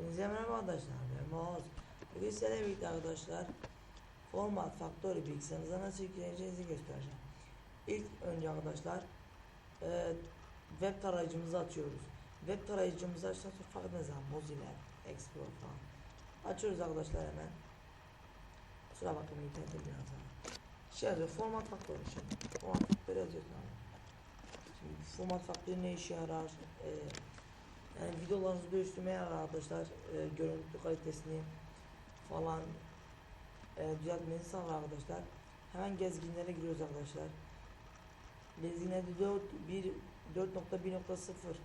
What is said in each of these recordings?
Hepinize merhaba arkadaşlar. Ben Moğaz. Bugün sizlerle birlikte arkadaşlar format faktörü bilgisayarınıza nasıl yükleyeceğinizi göstereceğim. İlk önce arkadaşlar e, web tarayıcımızı açıyoruz. Web tarayıcımızı açtıktan sonra fark ne zaman Mozilla, Explorer falan. Açıyoruz arkadaşlar hemen. Kusura bakmayın internette biraz daha. Şey yazıyor format faktörü şimdi. Format faktörü yazıyorsun. Şimdi format faktörü ne işe yarar? E, yani videolarınızı yarar arkadaşlar. E, görüntü kalitesini falan e, düzeltmenizi sağlar arkadaşlar. Hemen gezginlere giriyoruz arkadaşlar. Gezginlerde 4 1 4.1.0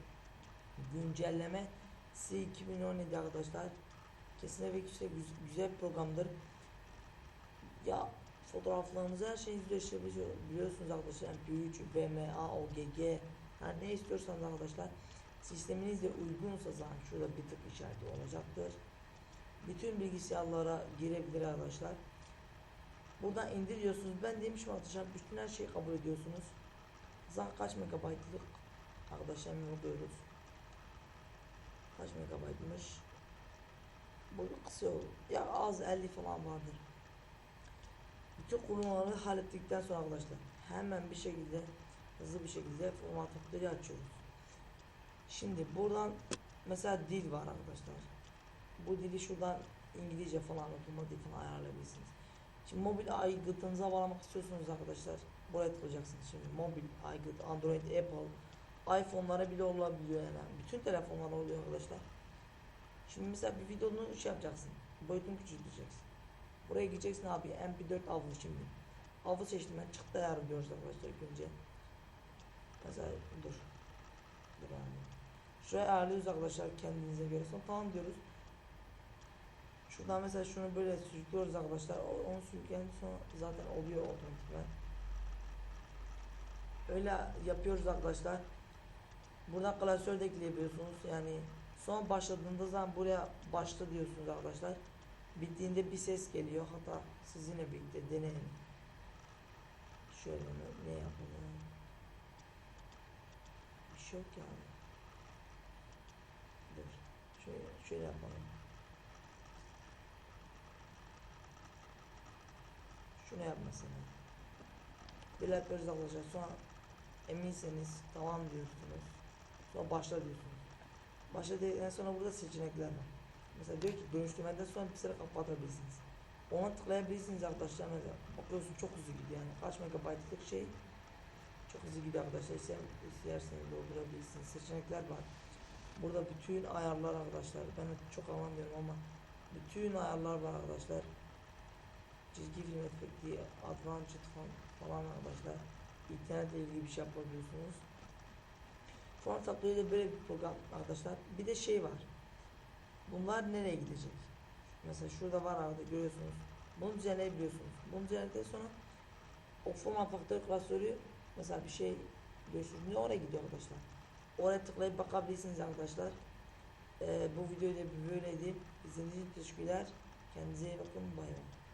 güncelleme C 2017 arkadaşlar. Kesinlikle güz- güzel bir programdır. Ya fotoğraflarınızı her şeyi biliyorsunuz arkadaşlar. MP3, BMA, OGG yani ne istiyorsanız arkadaşlar sisteminizle uygunsa zaten şurada bir tık işareti olacaktır. Bütün bilgisayarlara girebilir arkadaşlar. Buradan indir diyorsunuz. Ben demişim arkadaşlar bütün her şeyi kabul ediyorsunuz. Zaten kaç megabaytlık arkadaşlar bakıyoruz. Kaç megabaytmış. Bu kısa yol. Ya az 50 falan vardır. Bütün kurulumları hallettikten sonra arkadaşlar hemen bir şekilde hızlı bir şekilde format faktörü açıyoruz. Şimdi buradan mesela dil var arkadaşlar. Bu dili şuradan İngilizce falan otomatik falan ayarlayabilirsiniz. Şimdi mobil aygıtınıza bağlamak istiyorsunuz arkadaşlar. Buraya tıklayacaksınız şimdi. Mobil aygıt, Android, Apple, iPhone'lara bile olabiliyor yani. Bütün telefonlara oluyor arkadaşlar. Şimdi mesela bir videonu şey yapacaksın. Boyutunu küçülteceksin. Buraya gideceksin abi MP4 avı şimdi. Avı seçtim ben çıktı ayarı diyoruz arkadaşlar ilk önce. Mesela dur. Dur abi. Şuraya ayarlıyoruz arkadaşlar kendinize göre. Sonra tamam diyoruz. Şuradan mesela şunu böyle sürüklüyoruz arkadaşlar. Onu sürükleyen sonra zaten oluyor otomatikman. Öyle yapıyoruz arkadaşlar. Buradan klasör de ekleyebiliyorsunuz. Yani son başladığında zaman buraya başla diyorsunuz arkadaşlar. Bittiğinde bir ses geliyor. Hatta sizinle birlikte deneyin. Şöyle ne yapalım? Bir şey yok yani. Şöyle, şöyle yapalım. Şunu yap mesela. Böyle yapıyoruz arkadaşlar. Sonra eminseniz tamam diyorsunuz. Sonra başla diyorsunuz. Başla dedikten sonra burada seçenekler var. Mesela diyor ki dönüştürmeden sonra bir süre kapatabilirsiniz. Ona tıklayabilirsiniz arkadaşlar. Mesela bakıyorsun çok hızlı gidiyor yani. Kaç megabaytlık şey çok hızlı gidiyor arkadaşlar. İster, isterseniz doldurabilirsiniz. Seçenekler var. Burada bütün ayarlar arkadaşlar. Ben çok anlamıyorum ama bütün ayarlar var arkadaşlar. Çizgi film efekti, advanced falan, arkadaşlar. İnternetle ilgili bir şey yapabiliyorsunuz. Form Tablo'da böyle bir program arkadaşlar. Bir de şey var. Bunlar nereye gidecek? Mesela şurada var arada görüyorsunuz. Bunu düzenleyebiliyorsunuz. Bunu düzenledikten sonra o format faktör klasörü mesela bir şey görüyorsunuz. oraya gidiyor arkadaşlar. Oraya tıklayıp bakabilirsiniz arkadaşlar. Ee, bu videoda böyleydi. İzlediğiniz için teşekkürler. Kendinize iyi bakın. Bay bay.